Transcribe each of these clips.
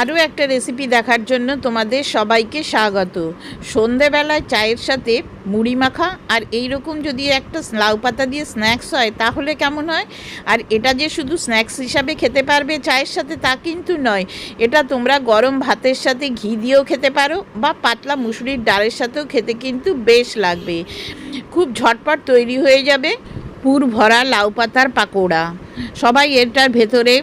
আরও একটা রেসিপি দেখার জন্য তোমাদের সবাইকে স্বাগত। সন্ধেবেলায় চায়ের সাথে মুড়ি মাখা আর এই রকম যদি একটা লাউ পাতা দিয়ে স্ন্যাক্স হয়, তাহলে কেমন হয়? আর এটা যে শুধু স্ন্যাক্স হিসাবে খেতে পারবে চায়ের সাথে, তা কিন্তু নয়। এটা তোমরা গরম ভাতের সাথে ঘি দিয়েও খেতে পারো বা পাতলা মুসুরির ডালের সাথেও খেতে কিন্তু বেশ লাগবে। খুব ঝটপট তৈরি হয়ে যাবে পুর ভরা লাউ পাতার পাকোড়া। সবাই এটার ভেতরে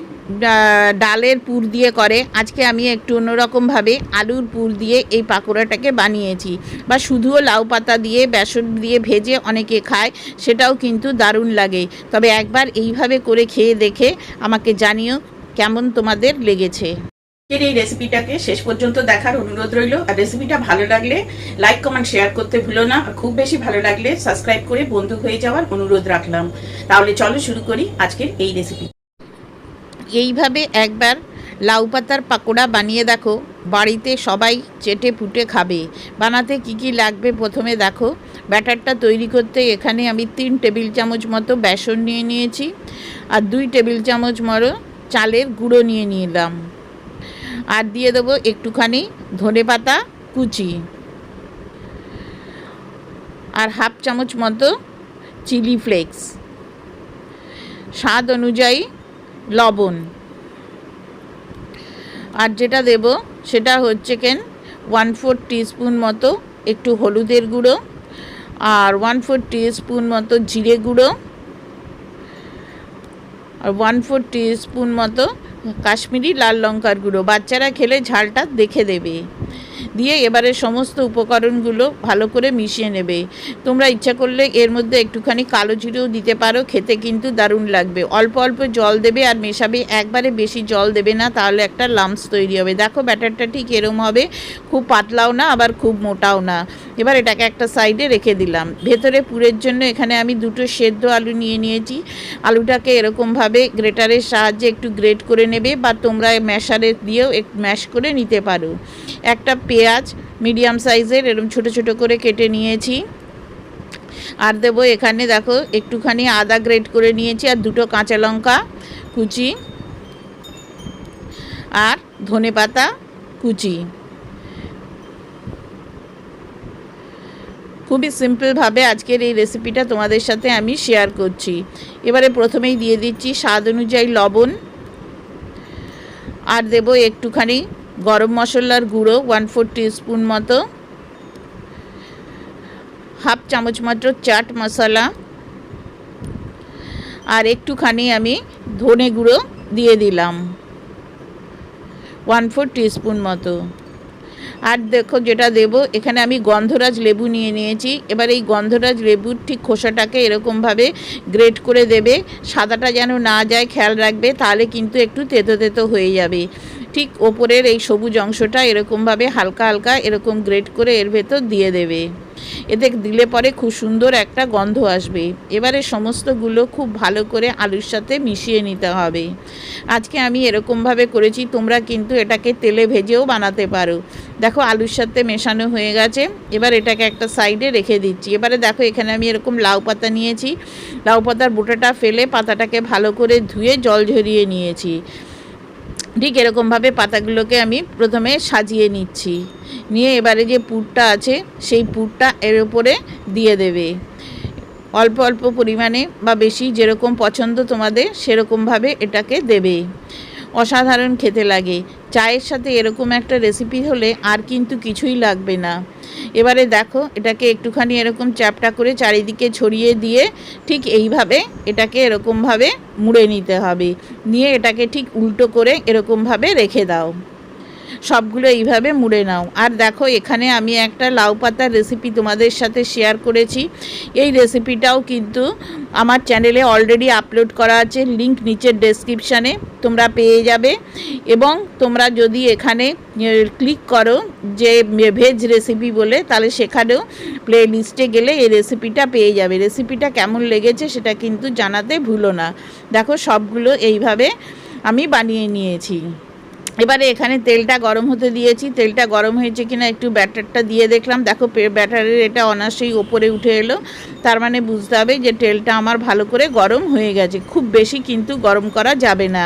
ডালের পুর দিয়ে করে। আজকে আমি একটু অন্যরকমভাবে আলুর পুর দিয়ে এই পাকোড়াটাকে বানিয়েছি। বা শুধুও লাউ পাতা দিয়ে, বেসন দিয়ে ভেজে অনেকে খায়, সেটাও কিন্তু দারুণ লাগে। তবে একবার এইভাবে করে খেয়ে দেখে আমাকে জানিও কেমন তোমাদের লেগেছে। আজকের এই রেসিপিটাকে শেষ পর্যন্ত দেখার অনুরোধ রইল। আর রেসিপিটা ভালো লাগলে লাইক কমেন্ট শেয়ার করতে ভুলো না। আর খুব বেশি ভালো লাগলে সাবস্ক্রাইব করে বন্ধু হয়ে যাওয়ার অনুরোধ রাখলাম। তাহলে চলো শুরু করি আজকের এই রেসিপি এইভাবে একবার লাউ পাতার পাকোড়া বানিয়ে দেখো। বাড়িতে সবাই চেটে ফুটে খাবে। বানাতে কি কি লাগবে প্রথমে দেখো। ব্যাটারটা তৈরি করতে এখানে আমি তিন টেবিল চামচ মতো বেসন নিয়ে নিয়েছি আর দুই টেবিল চামচ মতো চালের গুঁড়ো নিয়ে নিলাম। আর দিয়ে দেবো একটুখানি ধনে পাতা কুচি। আর হাফ চামচ মতো চিলি ফ্লেক্স। স্বাদ অনুযায়ী লবণ। আর যেটা দেব সেটা হচ্ছে কেন ওয়ান ফোর টিস্পুন মতো একটু হলুদের গুঁড়ো আর ওয়ান ফোর টিস্পুন মতো জিরে গুঁড়ো আর ওয়ান ফোর টিস্পুন মতো কাশ্মীরি লাল লঙ্কার গুঁড়ো। বাচ্চারা খেলে ঝালটা দেখে দেবে। দিয়ে এবারে সমস্ত উপকরণগুলো ভালো করে মিশিয়ে নেবে। তোমরা ইচ্ছা করলে এর মধ্যে একটুখানি কালো জিরেও দিতে পারো, খেতে কিন্তু দারুণ লাগবে। অল্প অল্প জল দেবে আর মেশাবে, একবারে বেশি জল দেবে না, তাহলে একটা লামস তৈরি হবে। দেখো ব্যাটারটা ঠিক এরম হবে, খুব পাতলাও না, আবার খুব মোটাও না। এবার এটাকে একটা সাইডে রেখে দিলাম। ভেতরে পুরের জন্য এখানে আমি দুটো সেদ্ধ আলু নিয়ে নিয়েছি। আলুটাকে এরকমভাবে গ্রেটারের সাহায্যে একটু গ্রেট করে নেবে বা তোমরা ম্যাশারে দিয়েও এক ম্যাশ করে নিতে পারো। একটা পেঁয়াজ মিডিয়াম সাইজের এরকম ছোট ছোট করে কেটে নিয়েছি। আর দেবো এখানে দেখো, একটুখানি আদা গ্রেট করে নিয়েছি আর দুটো কাঁচা লঙ্কা কুচি আর ধনে পাতা কুচি। খুবই সিম্পলভাবে আজকের এই রেসিপিটা তোমাদের সাথে আমি শেয়ার করছি। এবারে প্রথমেই দিয়ে দিচ্ছি স্বাদ অনুযায়ী লবণ। আর দেব একটুখানি গরম মশলার গুঁড়ো ওয়ান ফোর স্পুন মতো। হাফ চামচ মাত্র চাট মশলা। আর একটুখানি আমি ধনে গুঁড়ো দিয়ে দিলাম। ওয়ান ফোর স্পুন মতো। আর দেখো যেটা দেব, এখানে আমি গন্ধরাজ লেবু নিয়ে নিয়েছি। এবার এই গন্ধরাজ লেবুর ঠিক খোসাটাকে এরকমভাবে গ্রেট করে দেবে। সাদাটা যেন না যায়, খেয়াল রাখবে, তাহলে কিন্তু একটু তেতো তেতো হয়ে যাবে। ঠিক ওপরের এই সবুজ অংশটা এরকমভাবে হালকা হালকা এরকম গ্রেট করে এর ভেতর দিয়ে দেবে। এতে দিলে পরে খুব সুন্দর একটা গন্ধ আসবে। এবারে সমস্তগুলো খুব ভালো করে আলুর সাথে মিশিয়ে নিতে হবে। আজকে আমি এরকমভাবে করেছি, তোমরা কিন্তু এটাকে তেলে ভেজেও বানাতে পারো। দেখো আলুর সাথে মেশানো হয়ে গেছে। এবার এটাকে একটা সাইডে রেখে দিচ্ছি। এবারে দেখো এখানে আমি এরকম লাউ পাতা নিয়েছি। লাউ পাতার বোটাটা ফেলে পাতাটাকে ভালো করে ধুয়ে জল ঝরিয়ে নিয়েছি। ঠিক এরকমভাবে পাতাগুলোকে আমি প্রথমে সাজিয়ে নিচ্ছি। নিয়ে এবারে যে পুরটা আছে, সেই পুরটা এর উপরে দিয়ে দেবে। অল্প অল্প পরিমাণে বা বেশি যেরকম পছন্দ তোমাদের সেরকমভাবে এটাকে দেবে। অসাধারণ খেতে লাগে। চায়ের সাথে এরকম একটা রেসিপি হলে আর কিন্তু কিছুই লাগবে না। এবারে দেখো, এটাকে একটুখানি এরকম চ্যাপটা করে চারিদিকে ছড়িয়ে দিয়ে ঠিক এইভাবে এটাকে এরকমভাবে মুড়ে নিতে হবে। নিয়ে এটাকে ঠিক উল্টো করে এরকমভাবে রেখে দাও। সবগুলো এইভাবে মুড়ে নাও। আর দেখো, এখানে আমি একটা লাউ পাতার রেসিপি তোমাদের সাথে শেয়ার করেছি। এই রেসিপিটাও কিন্তু আমার চ্যানেলে অলরেডি আপলোড করা আছে লিংক নিচের ডেসক্রিপশানে তোমরা পেয়ে যাবে। এবং তোমরা যদি এখানে ক্লিক করো যে ভেজ রেসিপি বলে, তাহলে সেখানেও প্লে লিস্টে গেলে এই রেসিপিটা পেয়ে যাবে। রেসিপিটা কেমন লেগেছে সেটা কিন্তু জানাতে ভুলো না। দেখো, সবগুলো এইভাবে আমি বানিয়ে নিয়েছি। এবারে এখানে তেলটা গরম হতে দিয়েছি। তেলটা গরম হয়েছে কিনা একটু ব্যাটারটা দিয়ে দেখলাম। দেখো ব্যাটারের এটা অনায়াসেই ওপরে উঠে এলো। তার মানে বুঝতে হবে যে তেলটা আমার ভালো করে গরম হয়ে গেছে। খুব বেশি কিন্তু গরম করা যাবে না।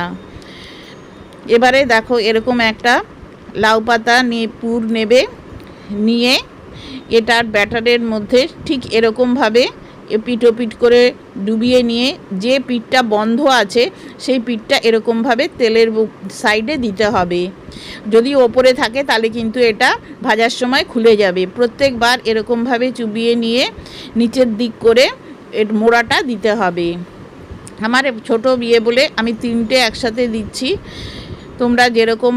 এবারে দেখো, এরকম একটা লাউ পাতা নিয়ে পুর নেবে। নিয়ে এটার ব্যাটারের মধ্যে ঠিক এরকমভাবে এপিট ওপিট করে ডুবিয়ে নিয়ে যে পিঠটা বন্ধ আছে, সেই পিঠটা এরকমভাবে তেলের সাইডে দিতে হবে। যদি ওপরে থাকে, তাহলে কিন্তু এটা ভাজার সময় খুলে যাবে। প্রত্যেকবার এরকমভাবে চুবিয়ে নিয়ে নিচের দিক করে এর মোড়াটা দিতে হবে। আমার ছোট বিয়ে বলে আমি তিনটে একসাথে দিচ্ছি। তোমরা যেরকম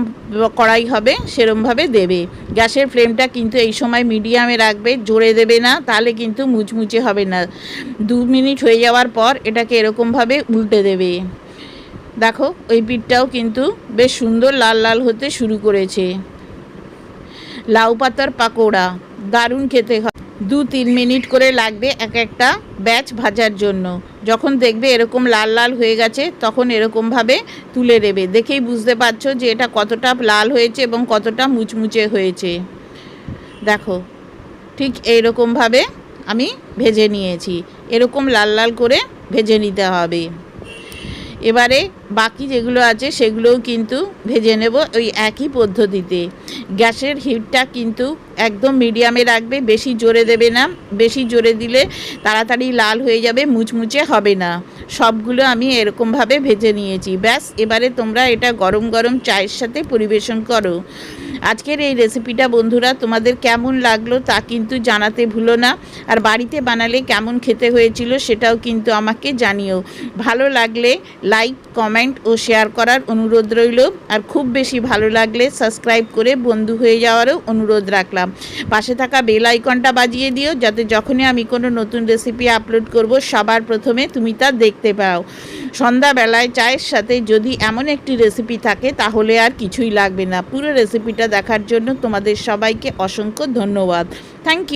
কড়াই হবে, সেরমভাবে দেবে। গ্যাসের ফ্লেমটা কিন্তু এই সময় মিডিয়ামে রাখবে, জোরে দেবে না, তাহলে কিন্তু মুচমুচে হবে না। দু মিনিট হয়ে যাওয়ার পর এটাকে এরকমভাবে উল্টে দেবে। দেখো, ওই পিঠটাও কিন্তু বেশ সুন্দর লাল লাল হতে শুরু করেছে। লাউ পাতার পাকোড়া, দারুণ খেতে হয়। দু তিন মিনিট করে লাগবে এক একটা ব্যাচ ভাজার জন্য। যখন দেখবে এরকম লাল লাল হয়ে গেছে, তখন এরকমভাবে তুলে নেবে। দেখেই বুঝতে পারছ যে এটা কতটা লাল হয়েছে এবং কতটা মুচমুচে হয়েছে। দেখো, ঠিক এইরকমভাবে আমি ভেজে নিয়েছি। এরকম লাল লাল করে ভেজে নিতে হবে। এবারে বাকি যেগুলো আছে সেগুলোও কিন্তু ভেজে নেব ওই একই পদ্ধতিতে। গ্যাসের হিটটা কিন্তু একদম মিডিয়ামে রাখবে, বেশি জোরে দেবে না। বেশি জোরে দিলে তাড়াতাড়ি লাল হয়ে যাবে, মুচমুচে হবে না। সবগুলো আমি এরকমভাবে ভেজে নিয়েছি। ব্যাস, এবারে তোমরা এটা গরম গরম চায়ের সাথে পরিবেশন করো। আজকের এই রেসিপিটা বন্ধুরা তোমাদের কেমন লাগল তা কিন্তু জানাতে ভুলো না। আর বাড়িতে বানালে কেমন খেতে হয়েছিল সেটাও কিন্তু আমাকে জানিও। ভালো লাগলে লাইক কমেন্ট ও শেয়ার করার অনুরোধ রইল। আর খুব বেশি ভালো লাগলে সাবস্ক্রাইব করে বন্ধু হয়ে যাওয়ারও অনুরোধ রাখলাম। পাশে থাকা বেল আইকনটা বাজিয়ে দিও, যাতে যখনই আমি কোনো নতুন রেসিপি আপলোড করব, সবার প্রথমে তুমি তা দেখতে পাও। সন্ধ্যাবেলায় চায়ের সাথে যদি এমন একটি রেসিপি থাকে, তাহলে আর কিছুই লাগবে না। পুরো রেসিপিটা দেখার জন্য তোমাদের সবাইকে অসংখ্য ধন্যবাদ। Thank you